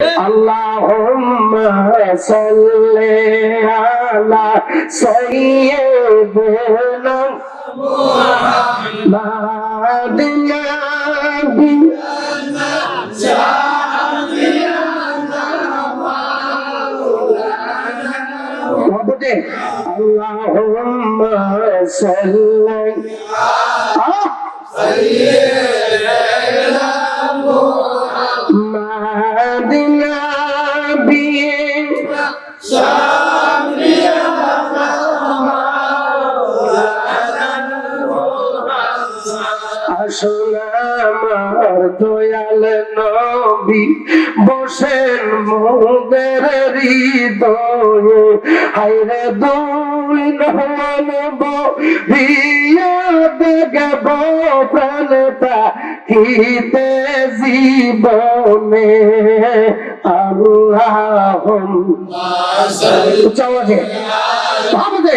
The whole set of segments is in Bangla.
اللهم صل على سيدنا محمد نبي محبوبے اللهم صل محمد আসল আমার দয়াল নবী। বসেন মোদের হৃদয়ে। হাইরে দুই নহব রিয়াদ গেব প্রাণটা কিতে জীবনে। আল্লাহ। চাওয়া ভাবতে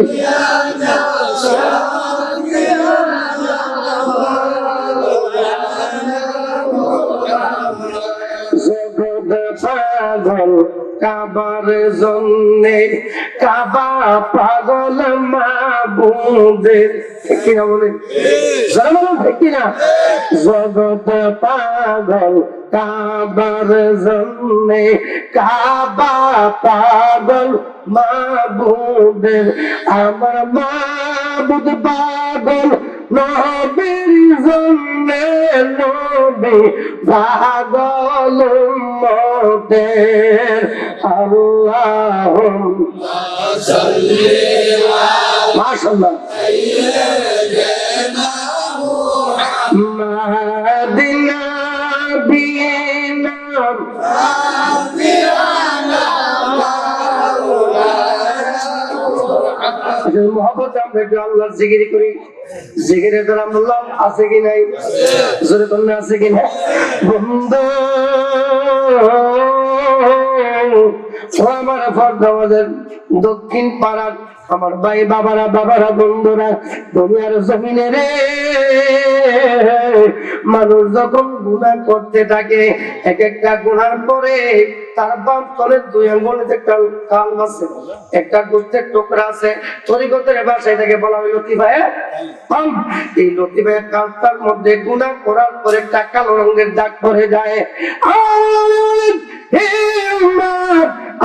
Yang. পাগল, কাবার জন্যে কাবা পাগল মা বোদের জগত পাগল, কাবার জন্যে কাবা পাগল মা বোদের আমার মা বুধ পাগল, নবীর জন্যে নয় নবী পাগল মতের আল্লাহ মাশাল্লাহ মহব্বত আমরা একটু আল্লাহর জিগিরি করি। জিগিরে দ্বারা আল্লাহ আছে কি নাই? জোরে কন্যা আছে কি না বন্ধু ও আমার ফর্দ আমাদের দক্ষিণ পাড়ার আমার ভাই বাবারা বাবারা, বন্ধুরা, দুনিয়ার জমিনে রে। মানুষ যখন গুণা করতে থাকে, এক একটা গুণার পরে তার বাম তলের দুই আঙ্গুলে একটা কাল আছে, একটা গোস্তের টুকরা আছে। তরিকতের ভাষায় তাকে বলা হয় লতিফায় পাম এই লতিফায় কালটার মধ্যে গুণা করার পরে একটা কালো রঙের দাগ পড়ে যায়।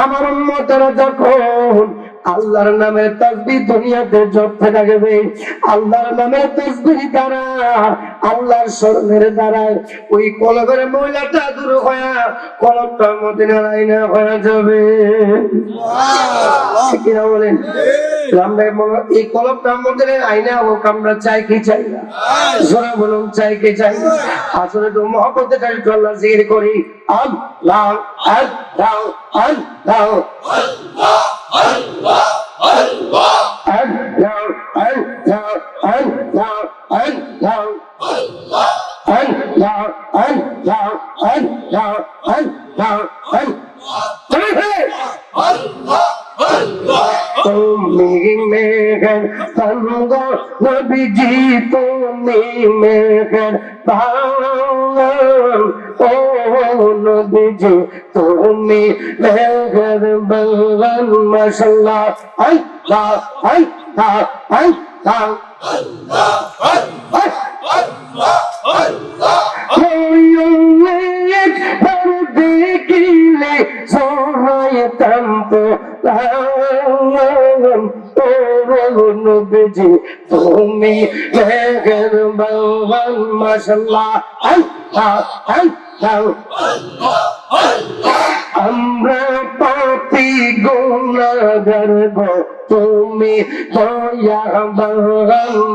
আমার উম্মতেরা যখন আল্লাহর নামে তসবি দুনিয়াতে জপতে গেবে আল্লাহর নামে তসবি দ্বারা আল্লাহর স্মরণের দ্বারা ওই কলবের ময়লাটা দূর হয়ে কলবটা মদিনার আইনা হয়ে যাবে। কিনা বলেন? লাম্বাই বলো এই কলব কামড়ে আইনা ও কামড়া চাই কি চাই না? জোরা বলুন চাই কি চাই না? আসলে তো মহব্বতে কাজ আল্লাহ জিকির করি। আল লাল আল লাল আল লাল আল্লাহ। আল্লাহ আল্লাহ আল লাল আল লাল আল লাল আল লাল আল্লাহ আল লাল আল লাল আল লাল আল লাল আল আল্লাহ। তুমি মেঘের সঙ্গ নবীজি তুমি মেঘের ও নবীজি তুমি মেঘের বাংলান মশাল্লাহ আল্লাহ আল্লাহ আল্লাহ একবার যে তুমি মেহরবান, মাশাআল্লাহ, আল্লাহ আল্লাহ। আমরা পাপি গুণাগার গো, তুমি দয়াবান,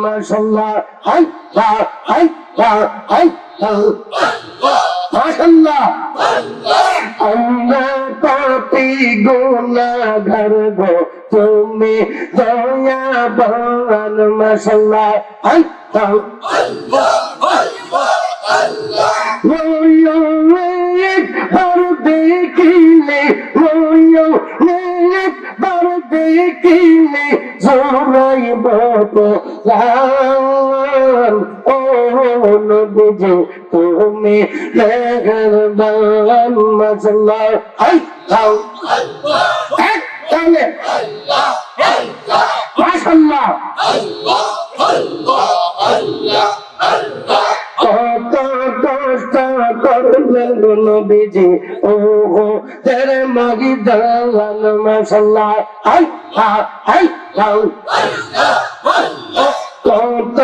মাশাআল্লাহ, আল্লাহ আল্লাহ আল্লাহ। আল্লাহ আল্লাহ কপি গোলাঘর গো তুমি দয়া বান মশলা আল্লাহ আল্লাহ আল্লাহ আল্লাহ দেখিলে রইও নেক বার দেখিলে জোরাই তো লাল قومي لا غربا لما الله الله الله الله ما شاء الله الله الله الله الله নবীজি ও হো তেরে মাগি দালাল মাসাল্লা হাই হা হাই হাউ কত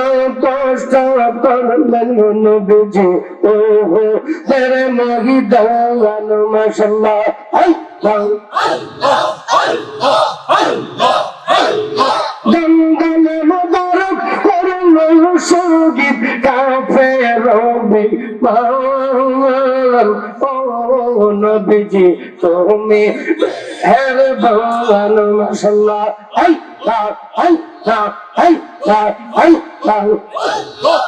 করলেন নবীজি ও হো তেরে মহি দয়াল মাশাল্লাহ আল্লাহ আল্লাহ আল্লাহ আল্লাহ আল্লাহ দঙ্গলে মুবারক করুন সংগীত কাফের রবি মাওলান ও নবীজি তুমি হের ভগবান মাশাল্লাহ আল্লাহ আল্লাহ আল্লাহ আল্লাহ আল্লাহ